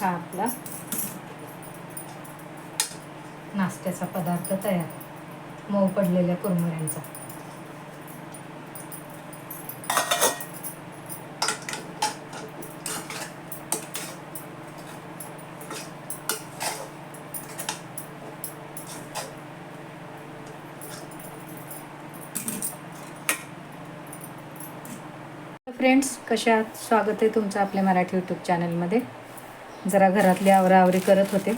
हा आपला. नाश्त्याचा पदार्थ तयार. मऊ पडलेल्या कुरमुऱ्यांचा. फ्रेंड्स कशा स्वागत आहे तुमचं आपल्या मराठी यूट्यूब चॅनलमध्ये जरा घरातली आवराआवरी करत होते.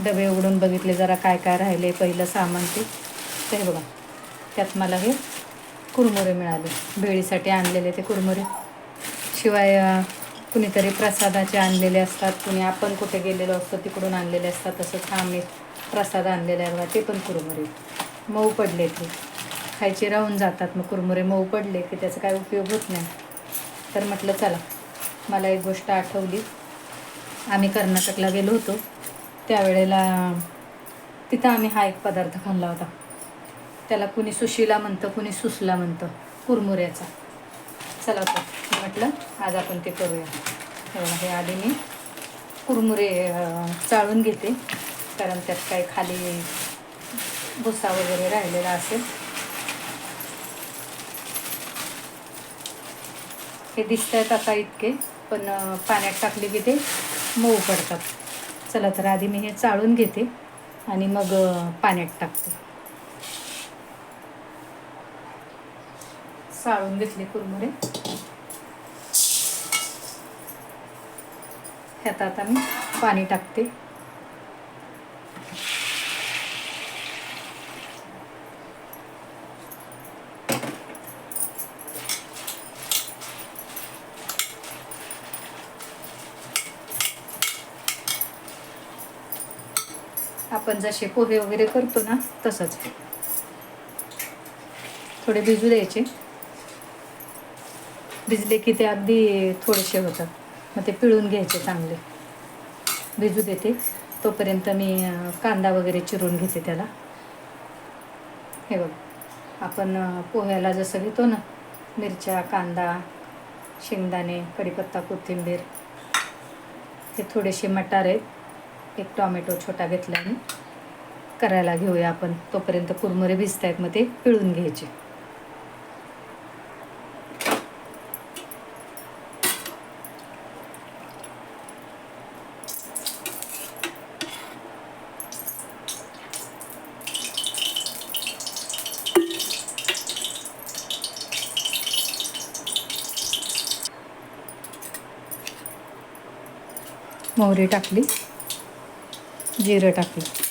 डबे उघडून बघितले जरा काय काय राहिले पहिलं सामान ते. ते हे बघा त्यात मला हे कुरमुरे मिळाले. भेळीसाठी आणलेले ते कुरमुरे. शिवाय कुणीतरी प्रसादाचे आणलेले असतात. कुणी आपण कुठे गेलेलो असतो तिकडून आणलेले असतात. तसंच आम्ही प्रसाद आणलेले आहे बघा ते पण कुरमुरे. मऊ पडले ते. खायचे राहून जातात मग कुरमुरे मऊ पडले की त्याचा काय उपयोग होत नाही. तर म्हटलं चला मला एक गोष्ट आठवली. आम्ही कर्नाटकला गेलो होतो. त्यावेळेला तिथं आम्ही हा एक पदार्थ खाल्ला होता. त्याला कुणी सुशीला म्हणतं कुणी सुसला म्हणतं कुरमुऱ्याचा. चला तर म्हटलं आज आपण ते करूया. हे हे आधी मी. कुरमुरे चाळून घेते. कारण त्यात काही खाली भुसा वगैरे राहिलेला असेल. हे दिसत आहेत आता इतके पण पाण्यात टाकले की ते मऊ पडतात. चला तर आधी मी हे चाळून घेते आणि मग पाण्यात टाकते. चाळून घेतले कुरमुरे. ह्यात आता मी पाणी टाकते. आपण जसे पोहे वगैरे करतो ना तसंच थोडे भिजू द्यायचे. भिजले की ते अगदी थोडेसे होतात. मग ते पिळून घ्यायचे चांगले. भिजू देते. तोपर्यंत मी कांदा वगैरे चिरून घेते त्याला. हे बघ आपण पोह्याला जसं घेतो ना मिरच्या कांदा शेंगदाणे कढीपत्ता कोथिंबीर हे थोडेसे मटार आहेत. एक टॉमॅटो छोटा घेतला आणि करायला घेऊया आपण. तोपर्यंत कुरमुरे भिजत आहेत मग ते पिळून घ्यायचे. मोहरी टाकली. जिरं टाकलं.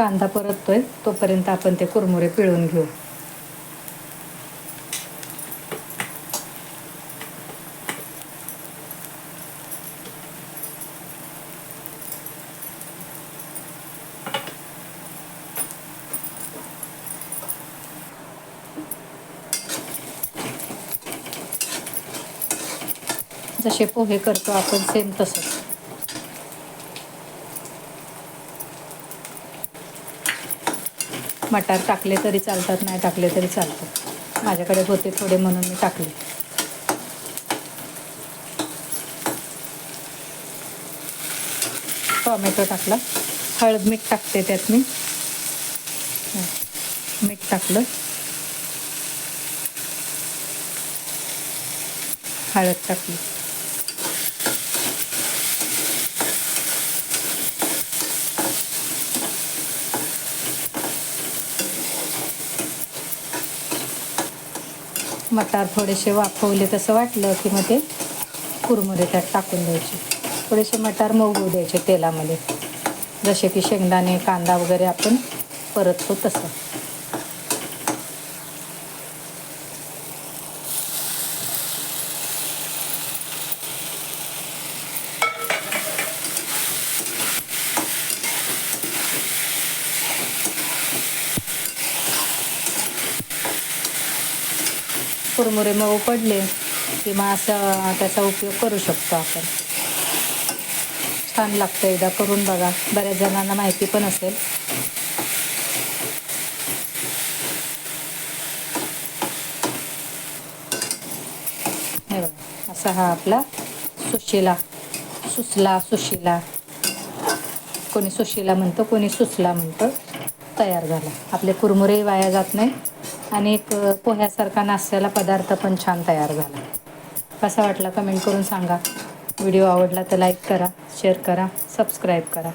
कांदा परततोय तोपर्यंत आपण ते कुरमुरे पिळून घेऊ. जसे पोहे करतो आपण सेम तसंच. मटार टाकले तरी चालतात नाही टाकले तरी चालतात. माझ्याकडे होते थोडे म्हणून मी टाकले. टॉमॅटो टाकला. हळद मीठ टाकते त्यात मी. मीठ टाकलं. हळद टाकली. मटार थोडेसे वाफवले तसं वाटलं की मग ते कुरमुरे त्यात टाकून द्यायचे. थोडेसे मटार मऊ द्यायचे तेलामध्ये. जसे की शेंगदाणे कांदा वगैरे आपण परततो तसं. कुरमुरे मग पडले की मग असं त्याचा उपयोग करू शकतो आपण. छान लागतं एकदा करून बघा. बऱ्याच जणांना माहिती पण असेल. हे बघा असा हा आपला सुशिला सुसला सुशिला. कोणी सुशिला म्हणतं कोणी सुसला म्हणतं तयार झाला. आपले कुरमुरे वाया जात नाही आणि एक पोह्यासारखा नाश्त्याला पदार्थ पण छान तयार झाला. कसा वाटला कमेंट करून सांगा. व्हिडिओ आवडला तर लाईक करा शेअर करा सबस्क्राईब करा.